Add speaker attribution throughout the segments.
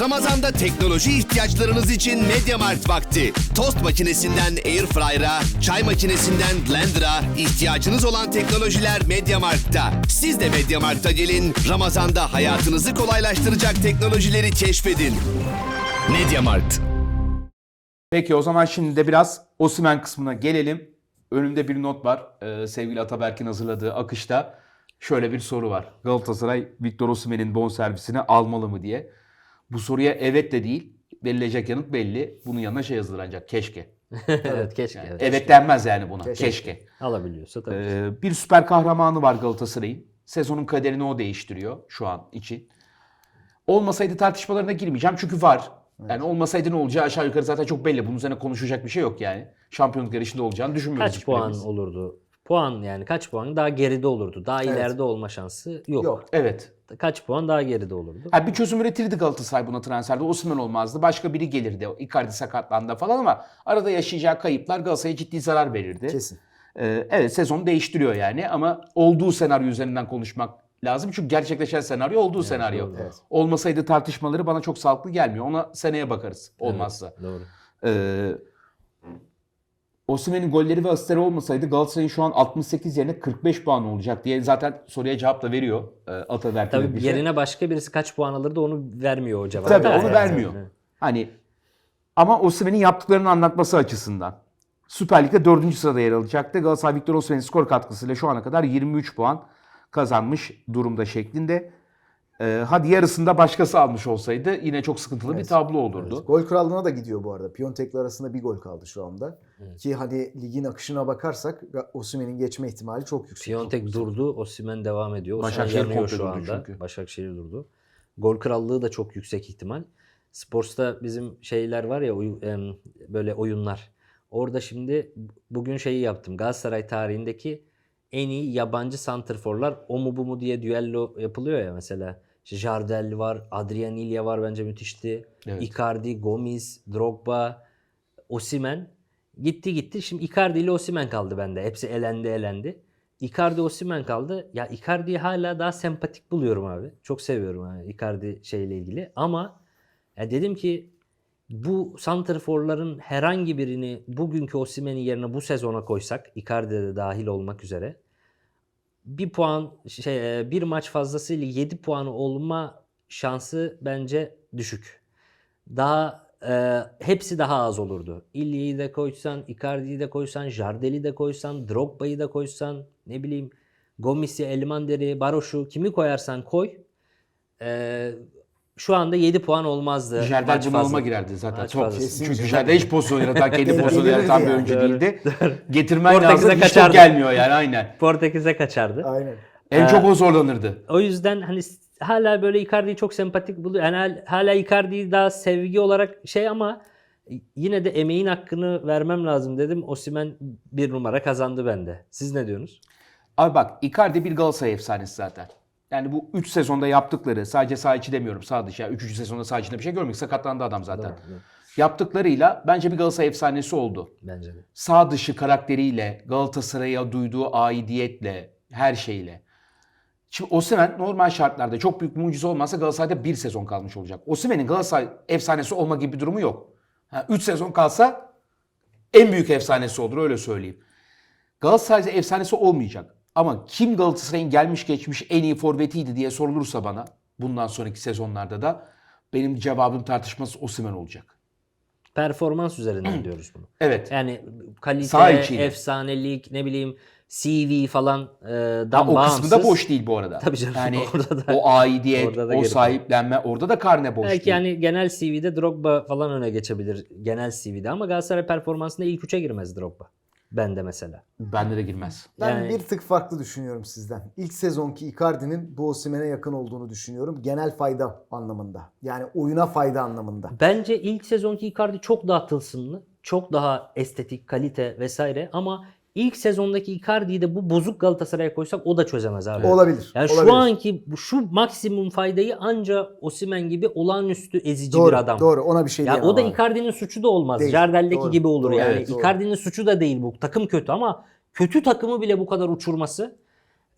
Speaker 1: Ramazanda teknoloji ihtiyaçlarınız için MediaMarkt vakti. Tost makinesinden Airfryer'a, çay makinesinden Blender'a ihtiyacınız olan teknolojiler MediaMarkt'ta. Siz de MediaMarkt'a gelin, Ramazanda hayatınızı kolaylaştıracak teknolojileri keşfedin. MediaMarkt.
Speaker 2: Peki o zaman şimdi de biraz Osimen kısmına gelelim. Önümde bir not var. Ee, sevgili Ataberk'in hazırladığı akışta şöyle bir soru var. Galatasaray Victor Osimhen'in bonservisini almalı mı diye. Bu soruya evet de değil. Verilecek yanıt belli. Bunun yanına şey yazılacak. Keşke.
Speaker 3: evet keşke.
Speaker 2: Yani
Speaker 3: evet.
Speaker 2: evet denmez yani buna.
Speaker 4: Keşke.
Speaker 2: Keşke.
Speaker 3: Alabiliyorsa tabii.
Speaker 2: Ee, bir süper kahramanı var Galatasaray'ın. Sezonun kaderini o değiştiriyor şu an için. Olmasaydı tartışmalarına girmeyeceğim çünkü var. Yani olmasaydı ne olacağı aşağı yukarı zaten çok belli. Bunun üzerine konuşacak bir şey yok yani. Şampiyonluk yarışında olacağını düşünmüyoruz.
Speaker 3: kaç puan olurdu? Puan yani kaç puan daha geride olurdu. Daha ileride olma şansı yok.
Speaker 4: Yok.
Speaker 2: Evet.
Speaker 3: Kaç puan daha geride olurdu?
Speaker 2: Ha, bir çözüm üretirdi Galatasaray buna transferde. Osimhen olmazdı. Başka biri gelirdi. Icardi sakatlandı falan ama arada yaşayacağı kayıplar Galatasaray'a ciddi zarar verirdi.
Speaker 4: Kesin.
Speaker 2: Ee, evet sezonu değiştiriyor yani ama olduğu senaryo üzerinden konuşmak lazım. Çünkü gerçekleşen senaryo olduğu senaryo.
Speaker 3: doğru.
Speaker 4: Evet.
Speaker 2: Olmasaydı tartışmaları bana çok sağlıklı gelmiyor. Ona seneye bakarız olmazsa.
Speaker 3: Doğru.
Speaker 2: Ee, Osimhen'in golleri ve asistleri olmasaydı Galatasaray'ın şu an 68 yerine 45 puan olacak diye zaten soruya cevap da veriyor e, Ataberk
Speaker 3: Tabii
Speaker 2: Bilgiç'e.
Speaker 3: yerine başka birisi kaç puan alırdı onu vermiyor o cevap.
Speaker 2: Tabii onu vermiyor. Hani ama Osimhen'in yaptıklarını anlatması açısından. Süper Lig'de 4. sırada yer alacaktı. Galatasaray Victor Osimhen'in skor katkısıyla şu ana kadar 23 puan kazanmış durumda şeklinde. Ee, hadi yarısında başkası almış olsaydı yine çok sıkıntılı bir tablo olurdu.
Speaker 4: Gol krallığına da gidiyor bu arada. Piontek'le arasında bir gol kaldı şu anda. Ki hani ligin akışına bakarsak Osimhen'in geçme ihtimali çok yüksek.
Speaker 3: Piontek durdu, Osimhen devam ediyor.
Speaker 2: Başakşehir
Speaker 3: yanıyor şu
Speaker 2: durdu
Speaker 3: anda.
Speaker 2: çünkü.
Speaker 3: Başakşehir durdu. Gol krallığı da çok yüksek ihtimal. Sports'ta bizim şeyler var ya böyle oyunlar. Orada şimdi bugün şeyi yaptım. Galatasaray tarihindeki en iyi yabancı santrforlar o mu bu mu diye düello yapılıyor ya mesela. İşte Jardel var, Adrian Ilya var bence müthişti.
Speaker 2: Evet.
Speaker 3: Icardi, Gomis, Drogba, Osimen gitti gitti. Şimdi Icardi ile Osimen kaldı bende. Hepsi elendi elendi. Icardi Osimen kaldı. Ya Icardi'yi hala daha sempatik buluyorum abi. Çok seviyorum yani Icardi şeyle ilgili. Ama ya dedim ki bu santrforların herhangi birini bugünkü Osimen'in yerine bu sezona koysak Icardi de dahil olmak üzere bir puan şey e, bir maç fazlasıyla 7 puanı olma şansı bence düşük. Daha e, hepsi daha az olurdu. İlli'yi de koysan, Icardi'yi de koysan, Jardel'i de koysan, Drogba'yı da koysan, ne bileyim Gomis'i, Elmander'i, Baroş'u kimi koyarsan koy. E, şu anda 7 puan olmazdı.
Speaker 2: Jardel
Speaker 3: maç
Speaker 2: bunalıma girerdi zaten.
Speaker 3: Maç
Speaker 2: Çok.
Speaker 3: fazlası.
Speaker 2: Çünkü
Speaker 4: Kesin.
Speaker 2: Jardel hiç pozisyon yaratan, kendi pozisyon yaratan bir oyuncu değildi. Getirmen
Speaker 3: Portekiz'e
Speaker 2: lazım. Hiç
Speaker 3: kaçardı.
Speaker 2: gelmiyor yani aynen.
Speaker 3: Portekiz'e kaçardı.
Speaker 4: Aynen.
Speaker 2: En çok o zorlanırdı.
Speaker 3: O yüzden hani hala böyle Icardi'yi çok sempatik buluyor. Yani hal- hala Icardi'yi daha sevgi olarak şey ama yine de emeğin hakkını vermem lazım dedim. Osimen bir numara kazandı bende. Siz ne diyorsunuz?
Speaker 2: Abi bak Icardi bir Galatasaray efsanesi zaten. Yani bu 3 sezonda yaptıkları sadece sağ içi demiyorum sağ dışı. 3. sezonda sağ içinde bir şey görmedik. Sakatlandı adam zaten. Yaptıklarıyla bence bir Galatasaray efsanesi oldu.
Speaker 3: Bence de.
Speaker 2: Sağ dışı karakteriyle, Galatasaray'a duyduğu aidiyetle, her şeyle. Şimdi Osimhen normal şartlarda çok büyük mucize olmazsa Galatasaray'da bir sezon kalmış olacak. Osimhen'in Galatasaray efsanesi olma gibi bir durumu yok. 3 sezon kalsa en büyük efsanesi olur öyle söyleyeyim. Galatasaray'da efsanesi olmayacak. Ama kim Galatasaray'ın gelmiş geçmiş en iyi forvetiydi diye sorulursa bana bundan sonraki sezonlarda da benim cevabım tartışması Osimhen olacak.
Speaker 3: Performans üzerinden diyoruz bunu.
Speaker 2: Evet.
Speaker 3: Yani kalite, efsanelik, ne bileyim CV falan e,
Speaker 2: Ha,
Speaker 3: dan
Speaker 2: o kısmı da boş değil bu arada.
Speaker 3: Tabii canım,
Speaker 2: Yani
Speaker 3: orada da-
Speaker 2: o aidiyet,
Speaker 3: orada da
Speaker 2: o sahiplenme orada da karne boş
Speaker 3: Belki
Speaker 2: değil.
Speaker 3: yani genel CV'de Drogba falan öne geçebilir genel CV'de ama Galatasaray performansında ilk üçe girmez Drogba. Bende mesela.
Speaker 2: Bende de girmez.
Speaker 4: Ben
Speaker 3: Yani-
Speaker 4: bir tık farklı düşünüyorum sizden. İlk sezonki Icardi'nin bu Osimhen'e yakın olduğunu düşünüyorum. Genel fayda anlamında. Yani oyuna fayda anlamında.
Speaker 3: Bence ilk sezonki Icardi çok daha tılsımlı, çok daha estetik, kalite vesaire ama ilk sezondaki Icardi'yi de bu bozuk Galatasaray'a koysak o da çözemez abi.
Speaker 4: Olabilir.
Speaker 3: Yani
Speaker 4: olabilir.
Speaker 3: şu anki şu maksimum faydayı anca Osimhen gibi olağanüstü ezici
Speaker 4: doğru,
Speaker 3: bir adam.
Speaker 4: Doğru ona bir şey
Speaker 3: Ya
Speaker 4: diyemem
Speaker 3: o da. Icardi'nin suçu da olmaz.
Speaker 4: Değil.
Speaker 3: Jardel'deki
Speaker 4: Doğru,
Speaker 3: gibi olur
Speaker 4: doğru,
Speaker 3: yani.
Speaker 4: evet.
Speaker 3: Icardi'nin suçu da değil bu. Takım kötü ama kötü takımı bile bu kadar uçurması.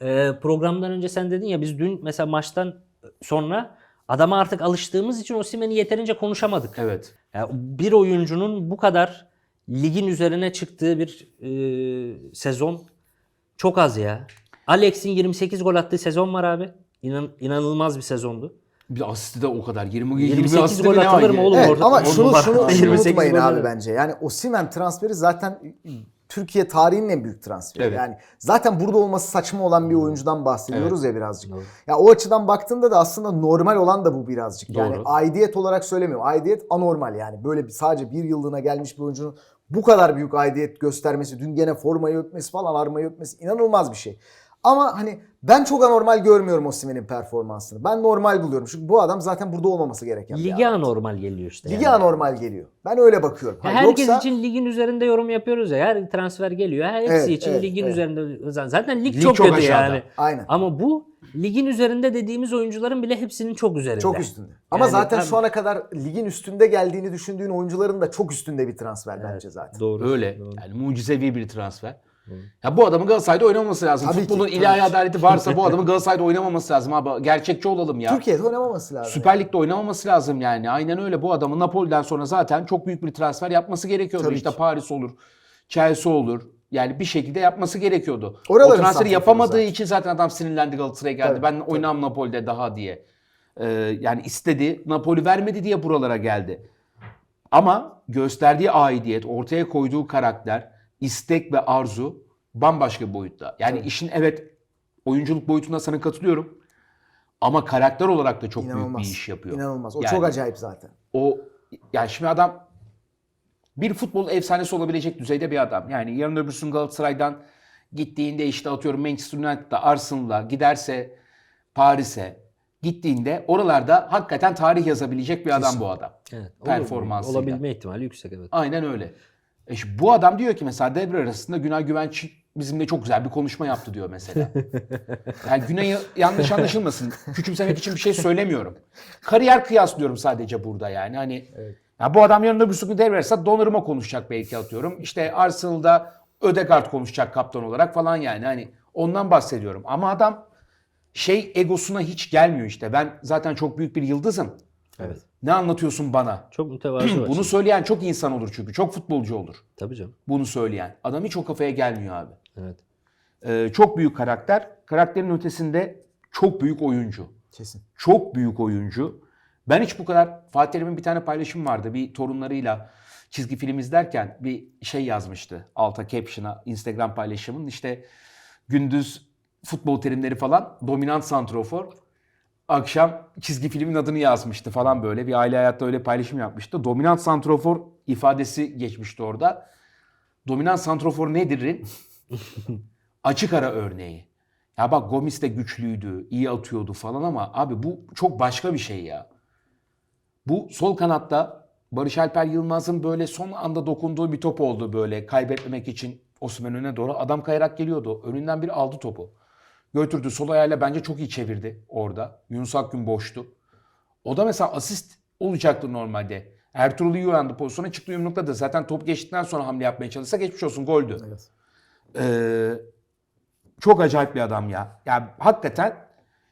Speaker 3: Ee, programdan önce sen dedin ya biz dün mesela maçtan sonra Adama artık alıştığımız için Osimhen'i yeterince konuşamadık.
Speaker 2: Evet.
Speaker 3: Yani bir oyuncunun bu kadar ligin üzerine çıktığı bir e, sezon çok az ya. Alex'in 28 gol attığı sezon var abi. İnan, inanılmaz bir sezondu.
Speaker 2: Bir asisti de o kadar. 20, 20
Speaker 3: 28
Speaker 2: asisti
Speaker 3: gol
Speaker 2: ne var
Speaker 3: atılır mı oğlum?
Speaker 4: Evet
Speaker 3: orada-
Speaker 4: ama şunu şunu, şunu
Speaker 3: 28
Speaker 4: unutmayın abi
Speaker 3: var.
Speaker 4: bence. Yani Osimhen transferi zaten Türkiye tarihinin en büyük transferi.
Speaker 2: Evet.
Speaker 4: Yani zaten burada olması saçma olan bir oyuncudan bahsediyoruz ya birazcık.
Speaker 3: Doğru.
Speaker 4: Ya o açıdan baktığında da aslında normal olan da bu birazcık. Yani
Speaker 2: Doğru.
Speaker 4: aidiyet olarak söylemiyorum. Aidiyet anormal yani. Böyle bir, sadece bir yıllığına gelmiş bir oyuncunun bu kadar büyük aidiyet göstermesi, dün gene formayı öpmesi falan, armayı öpmesi inanılmaz bir şey. Ama hani ben çok anormal görmüyorum Osimhen'in performansını. Ben normal buluyorum. Çünkü bu adam zaten burada olmaması gereken bir
Speaker 3: Lige
Speaker 4: adam.
Speaker 3: anormal geliyor işte.
Speaker 4: Ligi
Speaker 3: yani.
Speaker 4: anormal geliyor. Ben öyle bakıyorum. Ha,
Speaker 3: herkes
Speaker 4: yoksa-
Speaker 3: için ligin üzerinde yorum yapıyoruz ya. Her transfer geliyor. Hepsi
Speaker 4: Evet,
Speaker 3: için
Speaker 4: evet,
Speaker 3: ligin
Speaker 4: evet.
Speaker 3: üzerinde. Zaten lig,
Speaker 2: Lig
Speaker 3: çok,
Speaker 2: çok
Speaker 3: kötü
Speaker 2: aşağıda.
Speaker 3: yani.
Speaker 4: Aynen.
Speaker 3: Ama bu ligin üzerinde dediğimiz oyuncuların bile hepsinin çok üzerinde.
Speaker 4: Çok üstünde. Ama
Speaker 3: Yani
Speaker 4: zaten
Speaker 3: ben-
Speaker 4: şu ana kadar ligin üstünde geldiğini düşündüğün oyuncuların da çok üstünde bir transfer bence zaten.
Speaker 3: Doğru.
Speaker 2: Öyle.
Speaker 3: Doğru.
Speaker 2: Yani mucizevi bir transfer. Ya bu adamın Galatasaray'da oynamaması lazım.
Speaker 4: Tabii
Speaker 2: Futbolun ilahi adaleti varsa bu adamın Galatasaray'da oynamaması lazım abi. Gerçekçi olalım ya.
Speaker 4: Türkiye'de oynamaması lazım.
Speaker 2: Süper Lig'de oynamaması lazım yani. Aynen öyle. Bu adamın Napoli'den sonra zaten çok büyük bir transfer yapması gerekiyordu.
Speaker 4: Tabii
Speaker 2: işte
Speaker 4: ki.
Speaker 2: Paris olur, Chelsea olur. Yani bir şekilde yapması gerekiyordu.
Speaker 4: Oraların
Speaker 2: o transferi yapamadığı
Speaker 4: zaten.
Speaker 2: için zaten adam sinirlendi Galatasaray'a geldi.
Speaker 4: Tabii,
Speaker 2: ben
Speaker 4: tabii.
Speaker 2: oynam Napoli'de daha diye. Ee, yani istedi. Napoli vermedi diye buralara geldi. Ama gösterdiği aidiyet, ortaya koyduğu karakter, istek ve arzu bambaşka bir boyutta. Yani işin evet oyunculuk boyutunda sana katılıyorum. Ama karakter olarak da çok
Speaker 4: İnanılmaz.
Speaker 2: büyük bir iş yapıyor.
Speaker 4: İnanılmaz. O
Speaker 2: Yani
Speaker 4: çok acayip zaten.
Speaker 2: O yani şimdi adam bir futbol efsanesi olabilecek düzeyde bir adam. Yani yarın öbürsün Galatasaray'dan gittiğinde işte atıyorum Manchester United'da Arsenal'a giderse Paris'e gittiğinde oralarda hakikaten tarih yazabilecek bir adam bu adam.
Speaker 3: Evet, olur.
Speaker 2: Performansıyla.
Speaker 3: Olabilme ihtimali yüksek evet.
Speaker 2: Aynen öyle. E şimdi bu adam diyor ki mesela devre arasında Günay Güvenç bizimle çok güzel bir konuşma yaptı diyor mesela. Yani Günay'ı yanlış anlaşılmasın. Küçümsemek için bir şey söylemiyorum. Kariyer kıyaslıyorum sadece burada yani. Hani ya bu adam yarın öbür gün devre arasında Donnarumma konuşacak belki atıyorum. İşte Arsenal'da Ödegaard konuşacak kaptan olarak falan yani. Hani ondan bahsediyorum. Ama adam şey egosuna hiç gelmiyor işte. Ben zaten çok büyük bir yıldızım.
Speaker 3: Evet.
Speaker 2: Ne anlatıyorsun bana?
Speaker 3: Çok mütevazı var.
Speaker 2: Bunu söyleyen çok insan olur çünkü. Çok futbolcu olur.
Speaker 3: Tabii canım.
Speaker 2: Bunu söyleyen. Adam hiç o kafaya gelmiyor abi.
Speaker 3: Evet.
Speaker 2: Ee, çok büyük karakter. Karakterin ötesinde çok büyük oyuncu.
Speaker 4: Kesin.
Speaker 2: Çok büyük oyuncu. Ben hiç bu kadar Fatih Terim'in bir tane paylaşım vardı. Bir torunlarıyla çizgi film izlerken bir şey yazmıştı. Alta caption'a Instagram paylaşımın işte gündüz futbol terimleri falan dominant santrofor. Akşam çizgi filmin adını yazmıştı falan böyle. Bir aile hayatta öyle paylaşım yapmıştı. Dominant santrofor ifadesi geçmişti orada. Dominant santrofor nedir? Açık ara örneği. Ya bak Gomis de güçlüydü, iyi atıyordu falan ama abi bu çok başka bir şey ya. Bu sol kanatta Barış Alper Yılmaz'ın böyle son anda dokunduğu bir top oldu böyle kaybetmemek için Osimhen önüne doğru. Adam kayarak geliyordu. Önünden bir aldı topu. Götürdü sol ayağıyla bence çok iyi çevirdi orada. Yunus Akgün boştu. O da mesela asist olacaktı normalde. Ertuğrul iyi uyandı pozisyona çıktı yumrukladı. Zaten top geçtikten sonra hamle yapmaya çalışsa geçmiş olsun goldü.
Speaker 4: Evet.
Speaker 2: Ee, çok acayip bir adam ya. Ya hakikaten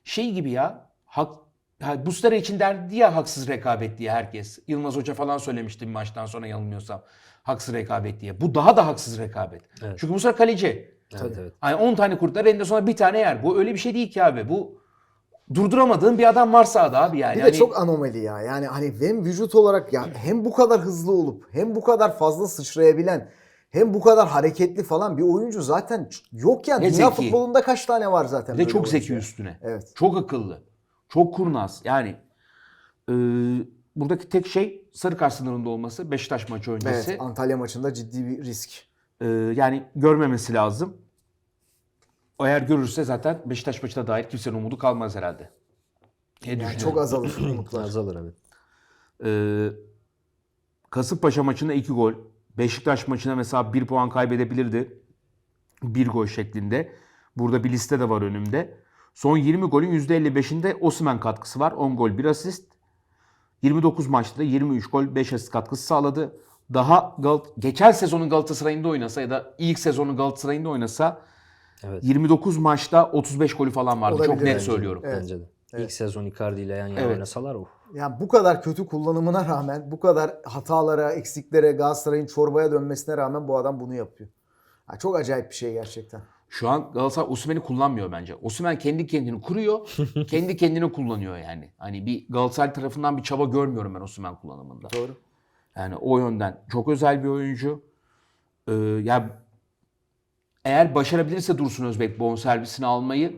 Speaker 2: şey gibi ya. Hak, ha, Bustara için derdi ya haksız rekabet diye herkes. Yılmaz Hoca falan söylemişti bir maçtan sonra yanılmıyorsam. Haksız rekabet diye. Bu daha da haksız rekabet.
Speaker 3: Evet.
Speaker 2: Çünkü Muslera kaleci.
Speaker 3: Evet, evet.
Speaker 2: Hani 10 tane kurtlar elinde sonra bir tane yer. Bu öyle bir şey değil ki abi. Bu durduramadığın bir adam var sahada abi yani.
Speaker 4: Bir
Speaker 2: Hani-
Speaker 4: de çok anomali ya. Yani hani hem vücut olarak ya hem bu kadar hızlı olup hem bu kadar fazla sıçrayabilen hem bu kadar hareketli falan bir oyuncu zaten yok yani.
Speaker 2: Ve
Speaker 4: Dünya
Speaker 2: zeki.
Speaker 4: futbolunda kaç tane var zaten
Speaker 2: Bir de çok
Speaker 4: oyuncu
Speaker 2: zeki
Speaker 4: ya.
Speaker 2: üstüne.
Speaker 4: Evet.
Speaker 2: Çok akıllı. Çok kurnaz. Yani e, buradaki tek şey sarı kart sınırında olması. Beşiktaş maçı öncesi.
Speaker 4: Evet, Antalya maçında ciddi bir risk.
Speaker 2: E, yani görmemesi lazım. Eğer görürse zaten Beşiktaş maçına dair kimsenin umudu kalmaz herhalde. Diye
Speaker 4: Yani çok azalır umutlar.
Speaker 3: Azalır evet.
Speaker 2: E, Kasımpaşa maçında 2 gol. Beşiktaş maçına mesela 1 puan kaybedebilirdi. 1 gol şeklinde. Burada bir liste de var önümde. Son 20 golün %55'inde Osimhen katkısı var. 10 gol 1 asist. 29 maçta da 23 gol 5 asist katkısı sağladı. Daha Gal geçen sezonun Galatasaray'ında oynasa ya da ilk sezonun Galatasaray'ında oynasa
Speaker 3: Evet.
Speaker 2: 29 maçta 35 golü falan vardı. Çok
Speaker 4: Olabilir
Speaker 2: net
Speaker 4: bence.
Speaker 2: söylüyorum.
Speaker 4: Evet.
Speaker 3: Bence de. İlk sezon Icardi ile yan yana
Speaker 2: Evet.
Speaker 3: oynasalar oh.
Speaker 4: Yani bu kadar kötü kullanımına rağmen, bu kadar hatalara, eksiklere, Galatasaray'ın çorbaya dönmesine rağmen bu adam bunu yapıyor. Ya çok acayip bir şey gerçekten.
Speaker 2: Şu an Galatasaray Osimhen'i kullanmıyor bence. Osimhen kendi kendini kuruyor, kendi kendini kullanıyor yani. Hani bir Galatasaray tarafından bir çaba görmüyorum ben Osimhen kullanımında.
Speaker 4: Doğru.
Speaker 2: Yani o yönden çok özel bir oyuncu. Ee, ya eğer başarabilirse Dursun Özbek bonservisini almayı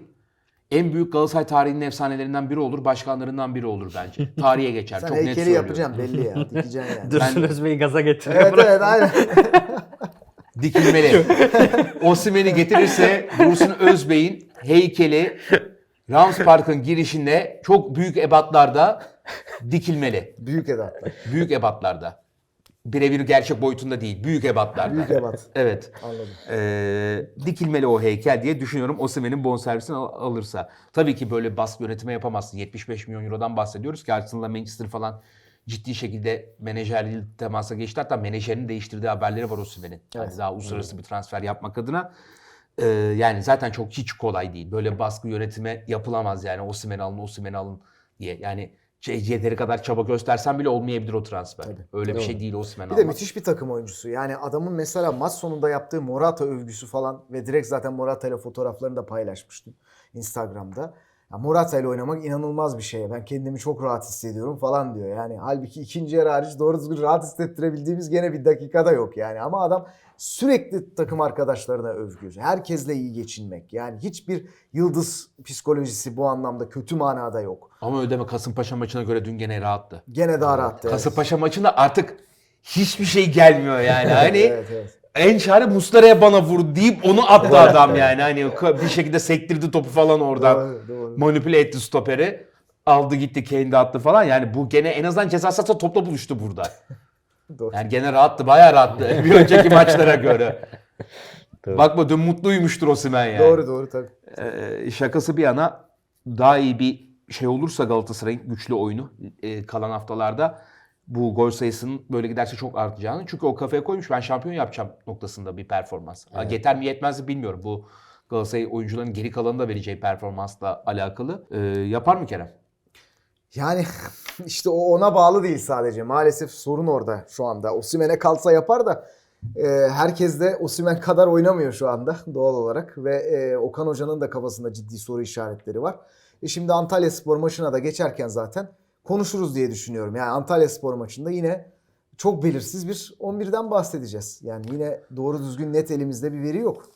Speaker 2: en büyük Galatasaray tarihinin efsanelerinden biri olur, başkanlarından biri olur bence. Tarihe geçer.
Speaker 4: Sen
Speaker 2: çok net
Speaker 4: heykeli
Speaker 2: söylüyorum.
Speaker 4: yapacaksın belli ya. Dikeceksin yani.
Speaker 3: Dursun
Speaker 2: Ben-
Speaker 3: Özbey'i gaza getiriyor.
Speaker 4: evet evet aynen.
Speaker 2: Dikilmeli. Osimhen'i getirirse Dursun Özbey'in heykeli Rams Park'ın girişinde çok büyük ebatlarda dikilmeli.
Speaker 4: Büyük edatlar.
Speaker 2: Büyük ebatlarda. Birebir gerçek boyutunda değil. Büyük ebatlarda.
Speaker 4: Büyük ebat.
Speaker 2: Evet.
Speaker 4: Anladım.
Speaker 2: Ee, dikilmeli o heykel diye düşünüyorum Osimhen'in bonservisini al- alırsa. Tabii ki böyle baskı yönetimi yapamazsın. 75 milyon eurodan bahsediyoruz ki Arsenal'la Manchester falan ciddi şekilde menajerliği temasa geçti. Hatta menajerini değiştirdiği haberleri var Osimhen'in. Yani
Speaker 4: Evet.
Speaker 2: daha uluslararası bir transfer yapmak adına. Ee, yani zaten çok hiç kolay değil. Böyle baskı yönetimi yapılamaz yani Osimhen'i alın, Osimhen'i alın diye. Yani yeteri kadar çaba göstersen bile olmayabilir o transfer. Öyle bir
Speaker 3: Doğru.
Speaker 2: şey değil Osimhen
Speaker 4: Bir de
Speaker 2: almak.
Speaker 4: müthiş bir takım oyuncusu. Yani adamın mesela maç sonunda yaptığı Morata övgüsü falan ve direkt zaten Morata ile fotoğraflarını da paylaşmıştım Instagram'da. Ya Morata ile oynamak inanılmaz bir şey. Ben kendimi çok rahat hissediyorum falan diyor. Yani halbuki ikinci yarı hariç doğru düzgün rahat hissettirebildiğimiz gene bir dakikada yok yani. Ama adam sürekli takım arkadaşlarına övgü. Herkesle iyi geçinmek. Yani hiçbir yıldız psikolojisi bu anlamda kötü manada yok.
Speaker 2: Ama ödeme Kasımpaşa maçına göre dün gene rahattı.
Speaker 4: Gene daha rahat. evet.
Speaker 2: Kasımpaşa maçında artık hiçbir şey gelmiyor yani. Hani
Speaker 4: Evet, evet.
Speaker 2: En çare Muslera'ya bana vur deyip onu attı adam yani. Hani bir şekilde sektirdi topu falan oradan.
Speaker 4: Doğru, doğru.
Speaker 2: Manipüle etti stoperi. Aldı gitti kendi attı falan. Yani bu gene en azından ceza sahasında topla buluştu burada.
Speaker 4: Doğru.
Speaker 2: Yani gene rahattı, bayağı rahattı bir önceki maçlara göre. Bakma dün mutluymuştur Osimhen yani.
Speaker 4: Doğru doğru tabii.
Speaker 2: Ee, şakası bir yana daha iyi bir şey olursa Galatasaray'ın güçlü oyunu e, kalan haftalarda bu gol sayısının böyle giderse çok artacağını. Çünkü o kafaya koymuş ben şampiyon yapacağım noktasında bir performans. Ha, Yeter mi yetmez mi bilmiyorum. Bu Galatasaray oyuncuların geri kalanında vereceği performansla alakalı. Ee, yapar mı Kerem?
Speaker 4: Yani işte o ona bağlı değil sadece. Maalesef sorun orada şu anda. Osimhen'e kalsa yapar da e, herkes de Osimhen kadar oynamıyor şu anda doğal olarak. Ve e, Okan Hoca'nın da kafasında ciddi soru işaretleri var. E şimdi Antalya Spor maçına da geçerken zaten konuşuruz diye düşünüyorum. Yani Antalya Spor maçında yine çok belirsiz bir 11'den bahsedeceğiz. Yani yine doğru düzgün net elimizde bir veri yok.